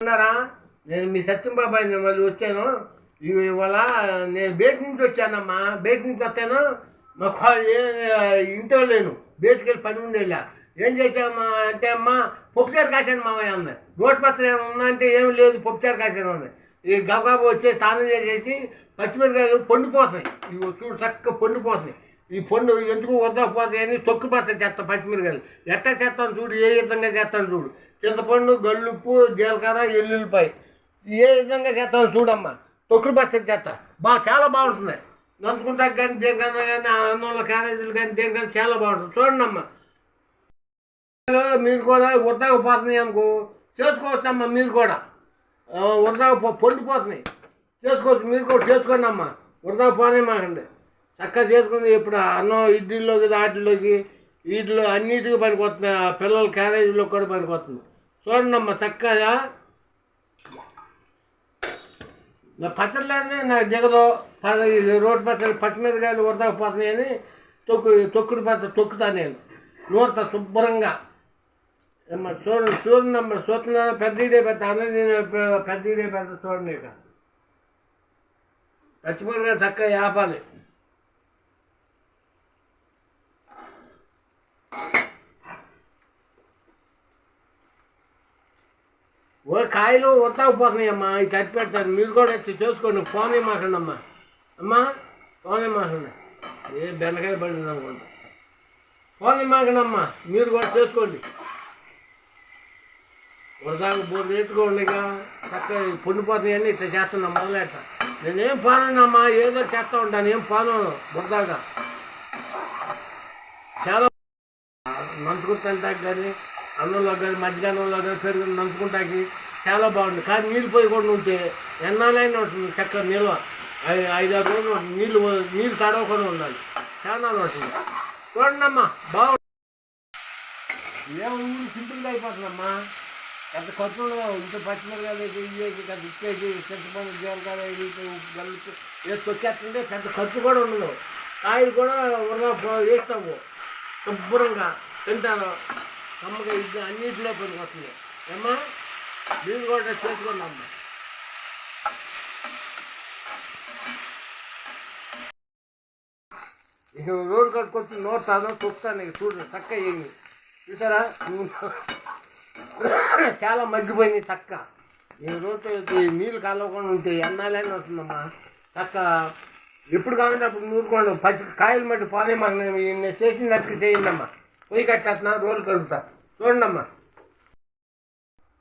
ఉన్నారా? నేను మీ సత్యంబాబాయ్ మళ్ళీ వచ్చాను. ఇవి ఇవాళ నేను బయట నుంచి వచ్చానమ్మా. బయట నుంచి వస్తాను. మాకు ఇంట్లో లేను. బయటికి వెళ్ళి పని ఉండేలా ఏం చేసామా అంటే అమ్మా పప్పుచారు కాసాను మామయ్య ఉంది రోడ్ పత్రం ఏమైనా ఉందా అంటే ఏమి లేదు పప్పుచారు కాసాను ఉంది ఈ గబగబా వచ్చి స్నానం చేసేసి పచ్చిమిరకాయలు పండిపోతాయి ఇవి చూడు చక్కగా పండిపోతాయి ఈ పండు ఎందుకు వద్దకపోతే అని తొక్కు పచ్చ చేస్తా పచ్చిమిరకాయలు. ఎట్లా చేస్తాను చూడు ఏ విధంగా చేస్తాను చూడు. చింతపండు గల్లుప్పు జీలకర్ర ఎల్లుల్లిపాయ. ఏ విధంగా చేస్తాను చూడమ్మా. తొక్కుడు పచ్చడి చేస్తా బాగా చాలా బాగుంటుంది నంచుకుంటాక కానీ దేనికన్నా కానీ అన్నంలో క్యారేజీలు కానీ దేనికన్నా చాలా బాగుంటుంది. చూడండి అమ్మా మీరు కూడా ఉరదాగా పోతున్నాయి అనుకో చేసుకోవచ్చమ్మా మీరు కూడా. ఆ, ఉరదాగా పొండిపోతున్నాయి. చేసుకోవచ్చు మీరు కూడా చేసుకోండి అమ్మా ఉరదాగా పోనే మాకండి. చక్కగా చేసుకుని ఇప్పుడు అన్నం ఇడ్లీలోకి దాటిలోకి వీటిలో అన్నిటికీ పనికొస్తుంది ఆ పిల్లల క్యారేజీలో కూడా పనికొస్తుంది. చూడండి చక్కగా. నా పచ్చళ్ళనే నాకు దిగదు. పద రోడ్డు పచ్చడి పచ్చిమిరకాయలు ఉరదాగా తొక్కు తొక్కుడు పచ్చడి తొక్కుతా నేను. నూరుతా శుభ్రంగా. అమ్మ చూడండి చూడండి అమ్మ చూస్తున్నాను పెద్ద ఇడే పెద్ద అన్న నేను పెద్ద ఇడే పెద్ద చూడండి ఇక. పచ్చిమిరకాయ చక్కగా ఆపాలి ఓ కాయలు ఉత్తకపోతున్నాయి అమ్మా. ఇది తట్టి పెడతాను. మీరు కూడా వచ్చి చేసుకోండి. ఫోన్ మాకండి అమ్మా అమ్మా ఫోన్ మాకండి ఏ బెండకాయ పడింది అనుకుంటా. ఫోన్ ఏమాకండి అమ్మా మీరు కూడా చేసుకోండి. వృధాకు బోర్డు ఎత్తుకోండి ఇక. చక్కగా పొండిపోతాయని ఇట్లా చేస్తున్నా మొదలెట్ట. నేనేం పానమ్మా ఏదో చేస్తూ ఉంటాను. ఏం పాను బురదాగా చాలా నంచుకుంటాకి కానీ అన్నంలో కానీ మధ్యాహ్నంలో కానీ పెరుగు నంచుకుంటాకి చాలా బాగుంది కానీ నీళ్ళు పోయి కూడా ఉంటే ఎన్నాళ్ళైనా ఉంటుంది చక్కగా నిల్వ ఐదు ఐదారు రోజులు నీళ్ళు నీళ్ళు తడవకుండా ఉండాలి చాలా ఉంటుంది చూడండి అమ్మా బాగుంది ఏమో ఊరు సింపుల్గా అయిపోతుందమ్మా పెద్ద ఖర్చు ఉండదు. ఇంత పచ్చిమిరకాయలు వేసి పెద్ద ఇచ్చేసి చింతపండు జీలకాయ వేసి ఉప్పు కలిపి వేసి తొక్కేస్తుంటే పెద్ద ఖర్చు కూడా ఉండదు కాయలు కూడా వరద వేస్తాము శుభ్రంగా తింటాను అమ్మగా ఇది అన్నింటిలో పనికి వస్తుంది ఏమ్మా మీరు కూడా చేసుకోండి అమ్మా. ఇక రోడ్డు కట్టుకొచ్చి నోరుతాను తొక్కుతాను నీకు చూడు చక్క ఏంది చూసారా? చాలా మగ్గిపోయింది చక్క. ఈ రోడ్డు నీళ్ళు కలవకుండా ఉంటే ఎన్నాలని వస్తుందమ్మా. చక్క ఎప్పుడు కావాలంటే అప్పుడు నూరుకోండి. పచ్చి కాయలు మట్టి పోనే మాకు నేను చేసినట్టు చేయండి అమ్మా పొయ్యి కట్టేస్తున్నా రోలు కడుగుతా. చూడండి అమ్మా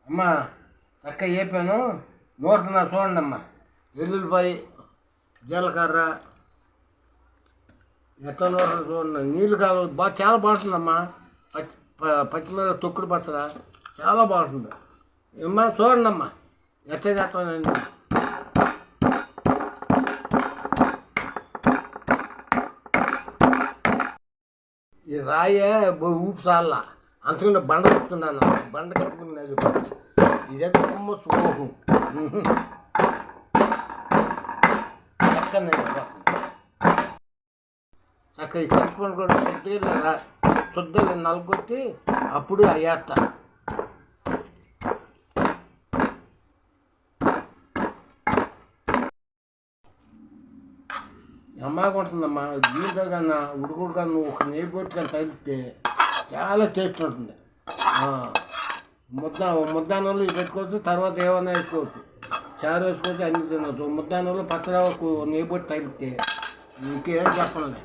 అమ్మా చక్క చెప్పాను నూరుతున్నా చూడండి అమ్మా వెల్లుల్లిపాయ జీలకర్ర ఎట్లా నూరు చూడండి. నీళ్ళు కాదు బాగా చాలా బాగుంటుందమ్మా. పచ్చి పచ్చిమిర తొక్కుడు పచ్చడ చాలా బాగుంటుంది. అమ్మా చూడండి అమ్మా ఎట్లా చేస్తానండి ఈ రాయే ఊపు చాలా అంతకుండా బండ కట్టుకున్నాను బండ కట్టుకున్నది ఇదే కొమ్మ సుమోహం చక్కనే చక్క ఈ కట్టుకొని కూడా శుద్ధిగా రా- శుద్ధిగా నలుగొట్టి అప్పుడు అయ్యేస్తా అమ్మాగా ఉంటుందమ్మా దీంట్లో కన్నా ఉడుకుడు కన్నా ఒక నెయ్యి పొట్టు కానీ తగిలితే చాలా టేస్ట్ ఉంటుంది. ముద్ద ముద్దానంలో పెట్టుకోవచ్చు తర్వాత ఏమైనా వేసుకోవచ్చు. చారు వేసుకోవచ్చు అన్ని తినవచ్చు ముద్దానంలో పచ్చడి ఒక నెయ్యి పొట్టు తగిలితే ఇంకేం చెప్పలేదు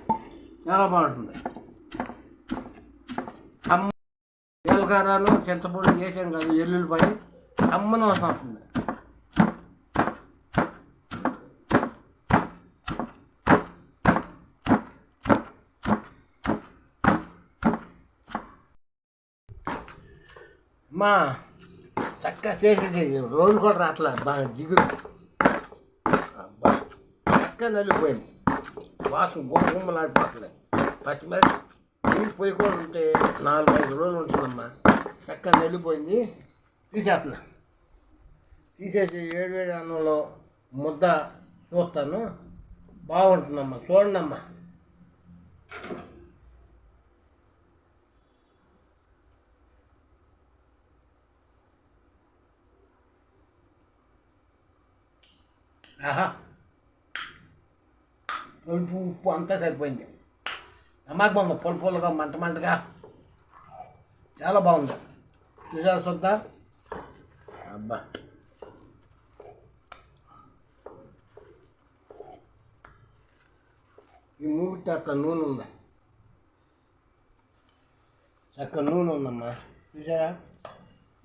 చాలా బాగుంటుంది. కమ్మ జీలకర్రను చింతపొడి చేసాం కదా ఎల్లుల్లిపాయ కమ్మన వస్తుంది మా చక్కగా చేసేది రోజు కూడా రావట్లేదు బాగా దిగురు అబ్బా, చక్కగా నలిగిపోయింది. వాసన గుమ్మ గుమ్మలాడిపోతుంది పచ్చిమిరప నీళ్ళు పోయి కూడా ఉంటే నాలుగు ఐదు రోజులు ఉంటుందమ్మా. చక్కగా నలిగిపోయింది. తీసేస్తున్నా. తీసేసి ఏడు వేడి అన్నంలో ముద్ద చూస్తాను. బాగుంటుందమ్మా. చూడండి అమ్మా ఆహా పులుపు ఉప్పు అంతా సరిపోయింది అమ్మాయి బాగుంది పొలు పొలగా మంట మంటగా చాలా బాగుంది చూసారా చూద్దా అబ్బా ఈ మూగిటి అక్కడ నూనె ఉందా చక్క నూనె ఉందమ్మా చూసారా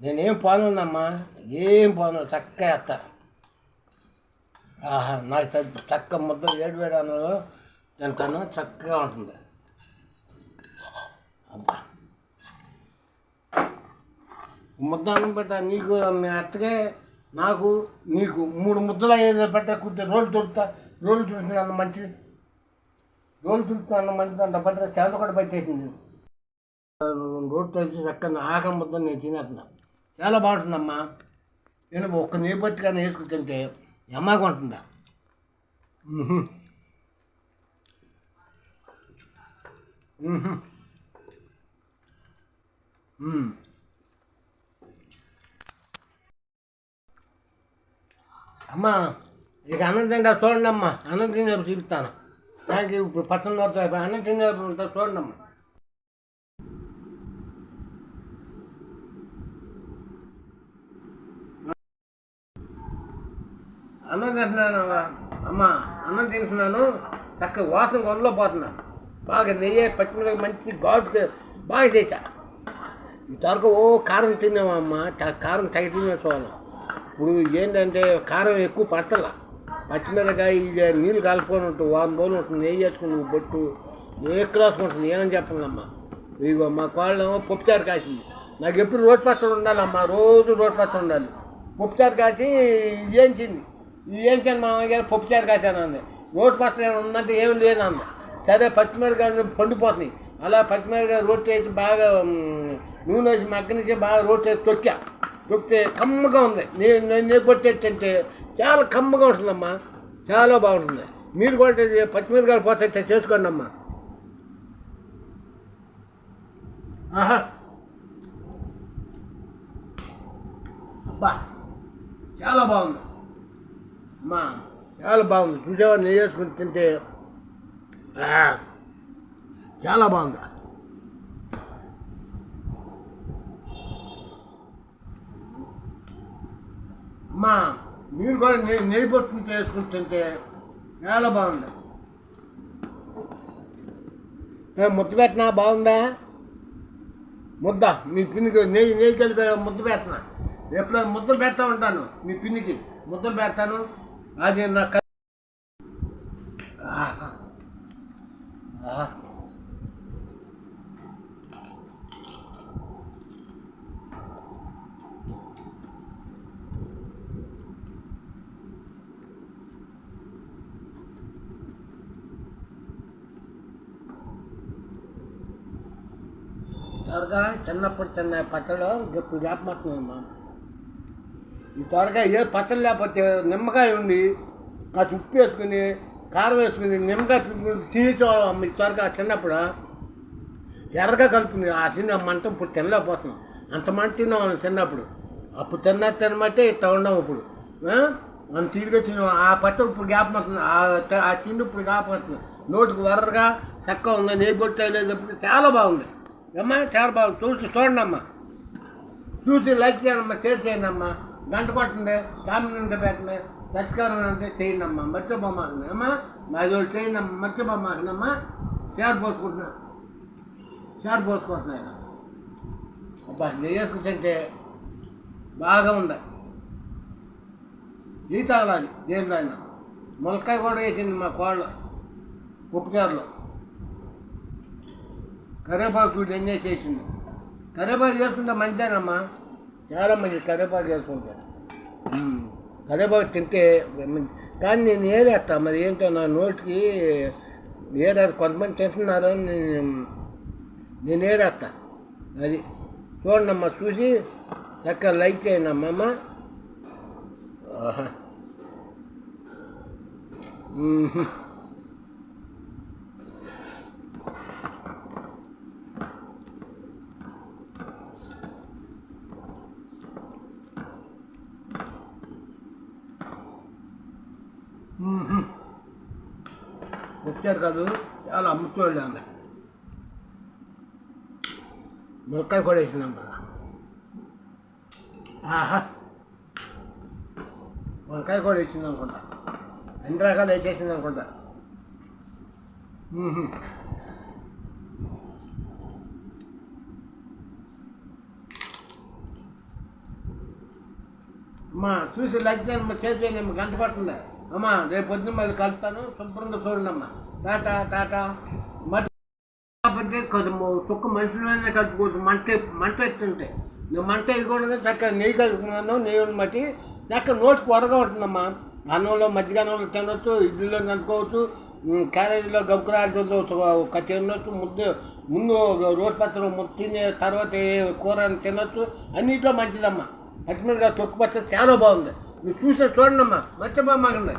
నేనేం పోనున్నమ్మా ఏం పోను చక్కగా వేస్తా ఆహా నాకు చక్క ముద్ద వేడి వేడి అన్నలో తింటాను చక్కగా ఉంటుంది. అబ్బా. ముద్ద అన్నం పెట్ట నీకు మీ అత్తగే నాకు నీకు మూడు ముద్దలు అయ్యేది పెట్టా కుట్టే రోడ్లు తుడుతా రోడ్లు చూసిన అన్న మంచిది. రోలు తుడుతున్నా అన్న మంచిది అంత పట్ట చేత కూడా పెట్టేసింది. రోడ్డు వచ్చి చక్కగా ఆకలి ముద్ద నేను తినేస్తున్నా. చాలా బాగుంటుందమ్మా. నేను ఒక్క నీ పట్టి కానీ మ్మ్హ. మ్మ్. అమ్మా ఇక అన్నం తింటా చూడండి అమ్మా అన్నం తినేప్పుడు చూపిస్తాను. నాకు ఇప్పుడు పచ్చని అన్నం తినేప్పుడు చూడండి అమ్మా అన్నం తింటున్నాను అమ్మ. అన్నం తింటున్నాను. చక్కగా వాసన కొనలో పోతున్నాను బాగా నెయ్యి పచ్చిమిరపకాయ మంచి ఘాటుగా బాగా చేశా. ఇంతవరకు ఓ కారం తిన్నామమ్మా కారం తగి తినేసుకోవాలి ఇప్పుడు ఏంటంటే కారం ఎక్కువ పట్టల. పచ్చిమిరపకాయ ఇది నీళ్ళు కలుపుకొని ఉంటుంది వారం రోజులు ఉంటుంది నెయ్యి వేసుకుని నువ్వు బొట్టు. ఏ క్లాస్ ఉంటుంది ఏమని చెప్పండమ్మా ఇగో మా కోళ్ళేమో పప్పుచారు కాసింది నాకు ఎప్పుడు రోడ్ పచ్చడి ఉండాలమ్మా రోజు రోడ్ పచ్చడి ఉండాలి. పప్పుచారు కాసి ఏంచింది ఏంచాను మామయ్య గారు పప్పుచారు కాశాను అంది. రోడ్ పక్కన ఏమైనా ఉందంటే ఏం అంది. సరే పచ్చిమిరపకాయలు పండిపోతున్నాయి. అలా పచ్చిమిరపకాయ రోటి వేసి బాగా నూనె వేసి మగ్గనిచ్చి బాగా రోడ్ వేసి తొక్కా. తొక్కితే కమ్మగా ఉంది. నేను నేను కొట్టేటంటే చాలా కమ్మగా ఉంటుందమ్మా. చాలా బాగుంటుంది. మీరు కూడా పచ్చిమిరకాయలు పచ్చిమిరపకాయలు పోతే చేసుకోండి అమ్మా. ఆహా. అబ్బా చాలా బాగుంది. అమ్మా చాలా బాగుంది. చూసావా? నెయ్యి వేసుకుని తింటే. చాలా బాగుంది. అమ్మా మీరు కూడా నెయ్యి నెయ్యి పట్టుకుని వేసుకుని తింటే చాలా బాగుంది. ముద్ద పెట్టినా? బాగుందా? ముద్ద మీ పిన్నికి నెయ్యి నెయ్యి కలిపి ముద్ద పెడుతున్నా ఎప్పుడైనా ముద్దలు పెడతా ఉంటాను మీ పిన్నికి. ముద్దలు పెడతాను. అది నా క- ఆహా. ఆహా. త్వరగా చిన్నప్పుడు తిన్న పచ్చడిలో ఇప్పుడు జ్ఞాపకమా ఈ త్వరగా ఏ పచ్చడి లేకపోతే నిమ్మకాయ ఉండి కాస్త ఉప్పు వేసుకుని కారం వేసుకుని నిమ్మకాయ పిండుకుని తినేసేవాళ్ళం అమ్మ ఈ త్వరగా చిన్నప్పుడు ఎర్రగా కలుపుకుని ఆ తిన్న మంట ఇప్పుడు తినలేకపోతున్నాం. అంత మంట తిన్నాం చిన్నప్పుడు అప్పుడు తిన్నా తినమంటే ఇట్లా ఉన్నాం ఇప్పుడు. మనం తీరుగా తిన్నాం. ఆ పచ్చడి ఇప్పుడు జ్ఞాపకం ఆ ఆ తిండి ఇప్పుడు జ్ఞాపకం నోటికి వరదగా చక్కగా ఉంది. నెయ్యి కొట్టేటప్పుడు చాలా బాగుంది. అమ్మా చాలా బాగుంది. చూసి చూడండి అమ్మా చూసి లైక్ చేయండి షేర్ చేయండి అమ్మా గంట కొట్టండి కామెంట్ పెట్టండి సత్కారం అంటే చేయండి అమ్మా మర్చిపోమాకండి అమ్మా మాదోడు ఒకటి చేయండి అమ్మా మర్చిపోమాకండి అమ్మా షేర్ పోసుకుంటున్నా షేర్ పోసుకుంటున్నాయి అబ్బా చేసుకుంటే బాగా ఉంది. ఈ తాగలాలి దేంట్లో అయినా ములక్కాయ కూడా వేసింది మా కోళ్ళ ఉప్పుచారులో కరేపాకు చూడు ఎంజాయ్ చేసింది కరేపాకు చేసుకుంటే మంచిదేనమ్మా? చాలా మంది కరేపాకు చేసుకుంటారు ఉమ్. కరేపాకు తింటే కానీ నేను ఏరేస్తా మరి ఏంటో నా నోటికి ఏరేది కొంతమంది తింటున్నారు అని నేను నేను ఏరేస్తా అది చూడమ్మా చూసి చక్కగా లైక్ చేయండి అమ్మ ఆహా. వచ్చారు కాదు చాలా అమ్ముతోళ్ళు ఉంది ములక్కాయ కూడా వేసినాం కదా. ఆహా. వంకాయ కూడా వేసింది అనుకుంటా. అన్ని రకాలు వేసేసింది అనుకుంటా. మా అమ్మా చూసి లైక్ చేయండి మా చేతి గంట పడుతుంది? అమ్మా రేపు పొద్దున్న మళ్ళీ కలుస్తాను. శుభ్రంగా చూడండి అమ్మా టాటా టాటా. మట్టి కొంచెం సుక్క మనుషులనే కలుపుకోవచ్చు. మంట మంట ఎత్తుంటే. నువ్వు మంట వేయకూడదు చక్కగా నెయ్యి కలుపుకున్నాను నెయ్యిని బట్టి చక్కగా నోటికి వరగా ఉంటుందమ్మా. అన్నంలో మజ్జిగ అన్నంలో తినొచ్చు ఇడ్లీలో కనుక్కోవచ్చు క్యారేజీలో గబుకురాజుతో ఒక తినొచ్చు ముద్దు ముందు రోడ్ పచ్చడి తినే తర్వాత కూర తినొచ్చు. అన్నింటిలో మంచిదమ్మా. పచ్చిమిరగా తొక్కు పచ్చడి చాలా బాగుంది. మీరు చూసే చూడండి అమ్మా మర్చిపోమాకండి